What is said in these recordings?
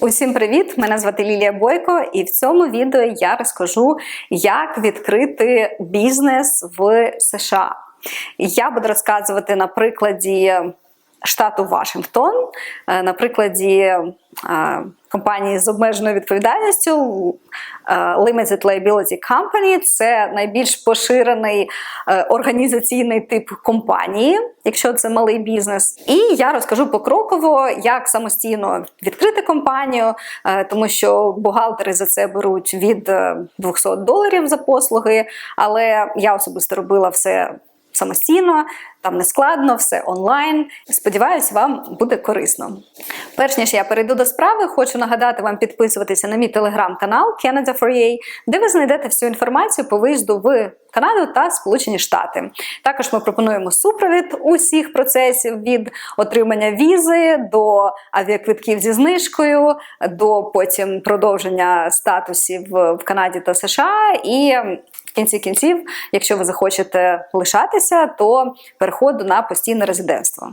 Усім привіт! Мене звати Лілія Бойко, і в цьому відео я розкажу, як відкрити бізнес в США. Я буду розказувати на прикладі штату Вашингтон, е, на прикладі е, компанії з обмеженою відповідальністю е, Limited Liability Company. Це найбільш поширений організаційний тип компанії, якщо це малий бізнес. І я розкажу покроково, як самостійно відкрити компанію, тому що бухгалтери за це беруть від 200 доларів за послуги. Але я особисто робила все самостійно, там не складно, все онлайн. Сподіваюсь, вам буде корисно. Перш ніж я перейду до справи, хочу нагадати вам підписуватися на мій телеграм-канал Canada4EA, де ви знайдете всю інформацію по виїзду в Канаду та Сполучені Штати. Також ми пропонуємо супровід усіх процесів від отримання візи до авіаквитків зі знижкою, до потім продовження статусів в Канаді та США. І в кінці кінців, якщо ви захочете лишатися, то переходу на постійне резидентство.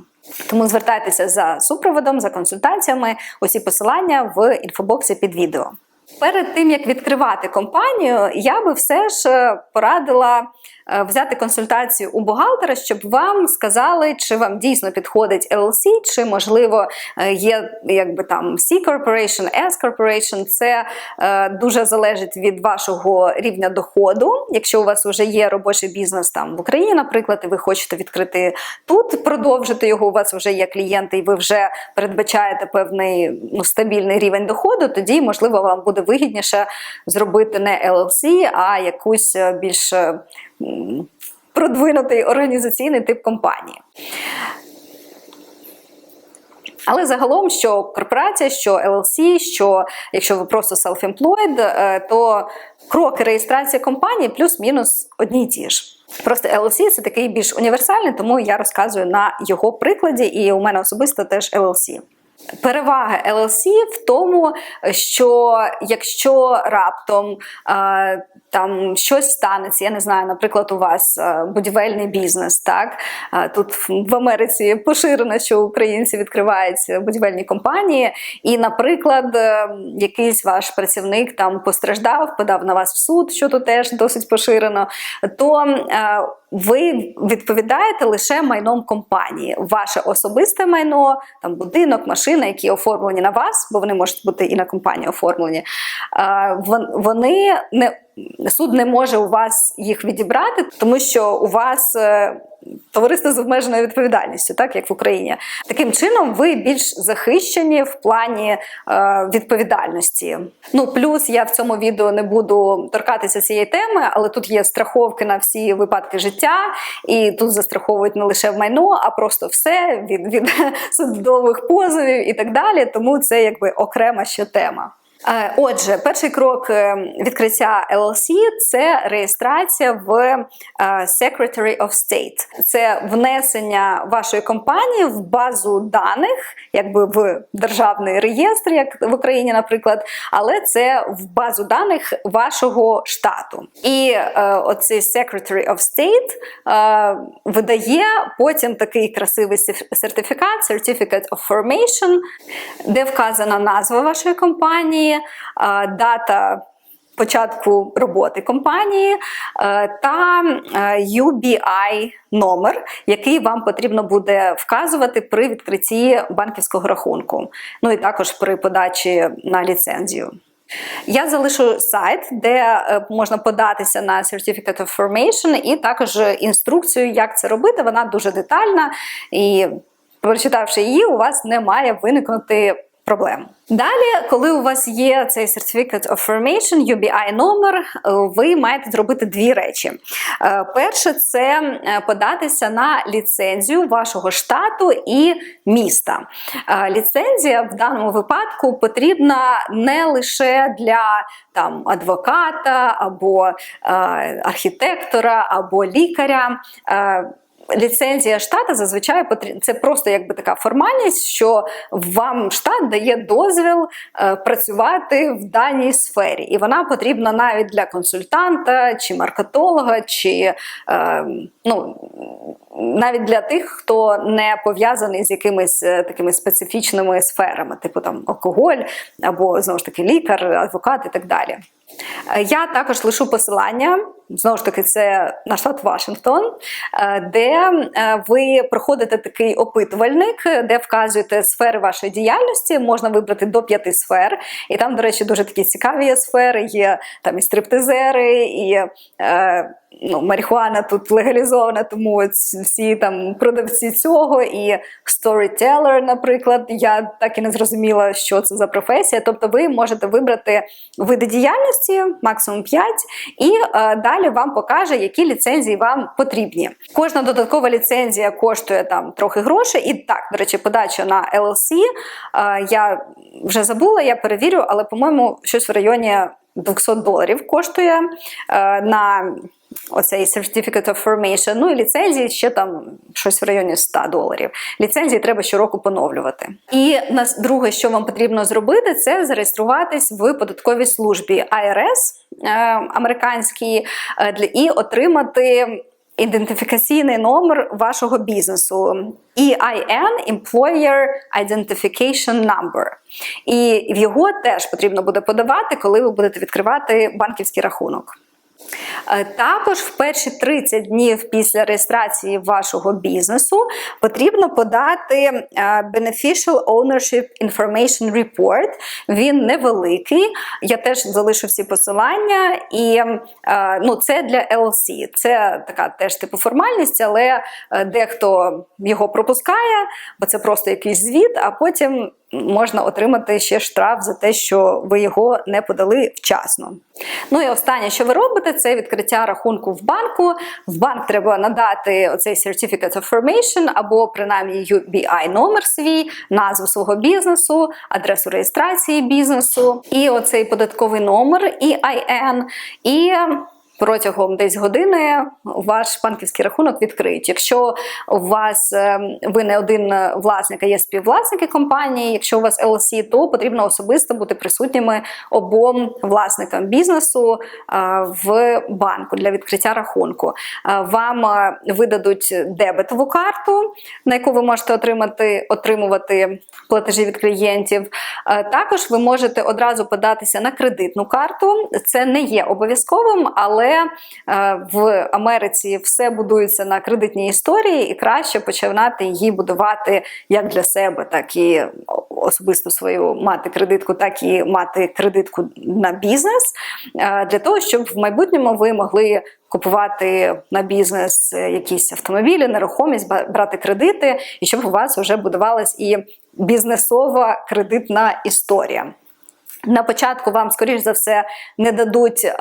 Тому звертайтеся за супроводом, за консультаціями. Усі посилання в інфобоксі під відео. Перед тим як відкривати компанію, я би все ж е, порадила е, взяти консультацію у бухгалтера, щоб вам сказали, чи вам дійсно підходить LLC, чи можливо е, є якби там C Corporation, S Corporation. Це дуже залежить від вашого рівня доходу. Якщо у вас вже є робочий бізнес там в Україні, наприклад, і ви хочете відкрити тут, продовжити його. У вас вже є клієнти, і ви вже передбачаєте певний ну, стабільний рівень доходу, тоді можливо вам буде вигідніше зробити не LLC, а якусь е, більш е, продвинутий організаційний тип компанії. Але загалом, що корпорація, що LLC, що якщо ви просто self-employed, е, то кроки реєстрації компанії плюс-мінус одні й ті ж. Просто LLC це такий більш універсальний, тому я розказую на його прикладі, і у мене особисто теж LLC. Перевага LLC в тому, що якщо раптом е, там щось станеться, я не знаю, наприклад, у вас е, будівельний бізнес, так е, тут в Америці поширено, що українці відкривають будівельні компанії, і, наприклад, е, якийсь ваш працівник там постраждав, подав на вас в суд, що тут теж досить поширено, то ви відповідаєте лише майном компанії. Ваше особисте майно, там будинок, машина, які оформлені на вас, бо вони можуть бути і на компанії оформлені. Вони не суд не може у вас їх відібрати, тому що у вас е, товариство з обмеженою відповідальністю, так як в Україні. Таким чином, ви більш захищені в плані е, відповідальності. Ну плюс я в цьому відео не буду торкатися цієї теми, але тут є страховки на всі випадки життя, і тут застраховують не лише в майно, а просто все від, від судових позовів і так далі. Тому це якби окрема ще тема. Е, отже, перший крок е, відкриття LLC – це реєстрація в е, Secretary of State. Це внесення вашої компанії в базу даних, якби в державний реєстр, як в Україні, наприклад, але це в базу даних вашого штату. І оцей Secretary of State видає потім такий красивий сертифікат, Certificate of Formation, де вказана назва вашої компанії дата. Початку роботи компанії е, та е, UBI номер, який вам потрібно буде вказувати при відкритті банківського рахунку, ну і також при подачі на ліцензію. Я залишу сайт, де е, можна податися на Certificate of Formation, і також інструкцію, як це робити. Вона дуже детальна, і прочитавши її, у вас не має виникнути проблем. Далі, коли у вас є цей Certificate of Formation, UBI номер, е, ви маєте зробити дві речі. Е, перше, це е, податися на ліцензію вашого штату і міста. Ліцензія в даному випадку потрібна не лише для там, адвоката або архітектора, або лікаря ліцензія штата зазвичай. Це просто якби така формальність, що вам штат дає дозвіл е, працювати в даній сфері, і вона потрібна навіть для консультанта чи маркетолога, чи е, ну. Навіть для тих, хто не пов'язаний з якимись е, такими специфічними сферами, типу там алкоголь або знову ж таки лікар, адвокат і так далі. Е, Я також лишу посилання. Знову ж таки, це на штат Вашингтон, е, де е, ви проходите такий опитувальник, де вказуєте сфери вашої діяльності. Можна вибрати до п'яти сфер. І там, до речі, дуже такі цікаві сфери. Є там і стриптизери, і е, ну, марихуана тут легалізована, тому всі там продавці цього, і storyteller, наприклад. Я так і не зрозуміла, що це за професія. Тобто, ви можете вибрати види діяльності, максимум 5, і е, далі вам покаже, які ліцензії вам потрібні. Кожна додаткова ліцензія коштує там трохи грошей. І так, до речі, подача на LLC, е, я вже забула, я перевірю, але, по-моєму, щось в районі 200 доларів коштує е, на оцей Certificate of Formation. Ну і ліцензії ще там щось в районі 100 доларів. Ліцензії треба щороку поновлювати. І друге, що вам потрібно зробити, це зареєструватись в податковій службі IRS е, американській е, і отримати. Ідентифікаційний номер вашого бізнесу EIN – Employer Identification Number. І в його теж потрібно буде подавати, коли ви будете відкривати банківський рахунок. Е, Також в перші 30 днів після реєстрації вашого бізнесу потрібно подати е, Beneficial Ownership Information Report. Він невеликий. Я теж залишу всі посилання, і е, ну, це для LLC. Це така теж типу формальність, але дехто його пропускає, бо це просто якийсь звіт, а потім можна отримати ще штраф за те, що ви його не подали вчасно. Ну і останнє, що ви робите, це відкриття рахунку в банку. В банк треба надати оцей Certificate of Formation або принаймні UBI номер свій, назву свого бізнесу, адресу реєстрації бізнесу, і оцей податковий номер EIN, і Протягом десь години ваш банківський рахунок відкриють. Якщо у вас е, ви не один власник, а є співвласники компанії, якщо у вас LLC, то потрібно особисто бути присутніми обом власникам бізнесу е, в банку для відкриття рахунку. Е, Вам видадуть дебетову карту, на яку ви можете отримати отримувати платежі від клієнтів. Також ви можете одразу податися на кредитну карту. Це не є обов'язковим, але е, в Америці все будується на кредитній історії, і краще починати її будувати як для себе, так і особисто свою мати кредитку, так і мати кредитку на бізнес, е, для того, щоб в майбутньому ви могли купувати на бізнес е, якісь автомобілі, нерухомість, брати кредити, і щоб у вас вже будувалась і бізнесова кредитна історія. На початку вам, скоріш за все, не дадуть.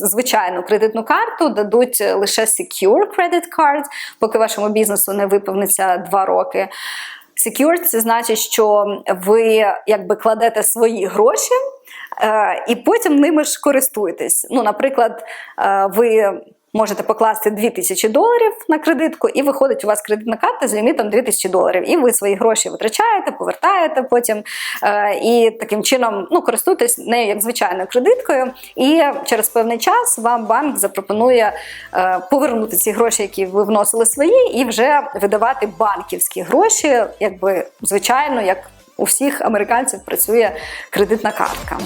Звичайну кредитну карту дадуть лише secure credit card, поки вашому бізнесу не виповниться 2 роки. Secure – це значить, що ви якби кладете свої гроші е, і потім ними ж користуєтесь. Ну, наприклад, е, ви можете покласти 2000 доларів на кредитку, і виходить у вас кредитна карта з лімітом 2000 доларів. І ви свої гроші витрачаєте, повертаєте потім. Е, і таким чином ну, користуєтесь нею як звичайною кредиткою. І через певний час вам банк запропонує е, повернути ці гроші, які ви вносили свої, і вже видавати банківські гроші, якби звичайно, як у всіх американців працює кредитна картка.